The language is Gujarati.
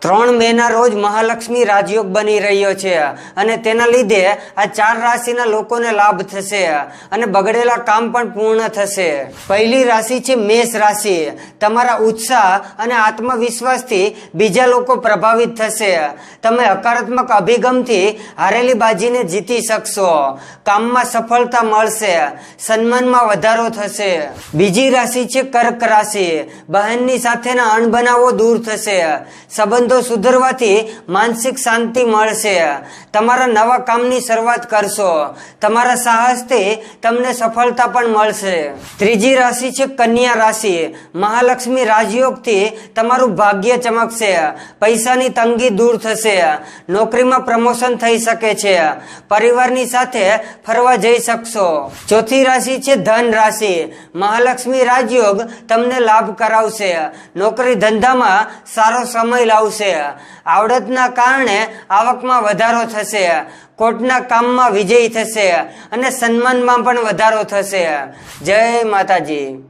ત્રણ મેના રોજ મહાલક્ષ્મી રાજયોગ બની રહ્યો છે અને તેના લીધે આ ચાર રાશિના લોકોને લાભ થશે અને બગડેલા કામ પણ પૂર્ણ થશે. પહેલી રાશિ છે મેષ રાશિ. તમારા ઉત્સાહ અને આત્મવિશ્વાસથી બીજા લોકો પ્રભાવિત થશે. તમે હકારાત્મક અભિગમથી હારેલી બાજીને જીતી શકશો. કામમાં સફળતા મળશે. સન્માનમાં વધારો થશે. બીજી રાશિ છે કર્ક રાશિ. બહેનની સાથેના અણબનાવો દૂર થશે. સંબંધો સુધરવાથી માનસિક શાંતિ મળશે. તમારા નવા કામની શરૂઆત કરશો. તમારા સાહસથી તમને સફળતા પણ મળશે. ત્રીજી રાશિ છે કન્યા રાશિ. મહાલક્ષ્મી રાજયોગથી તમારું ભાગ્ય ચમકશે. પૈસાની તંગી દૂર થશે. નોકરીમાં પ્રમોશન થઈ શકે છે. પરિવારની સાથે ફરવા જઈ શકશો. ચોથી રાશિ છે ધન રાશિ. મહાલક્ષ્મી રાજયોગ તમને લાભ કરાવશે. નોકરી ધંધામાં સારો સમય લાવશે. આવડતના કારણે આવકમાં વધારો થશે. કોર્ટના કામમાં વિજય થશે. અને સન્માનમાં પણ વધારો થશે. જય માતાજી.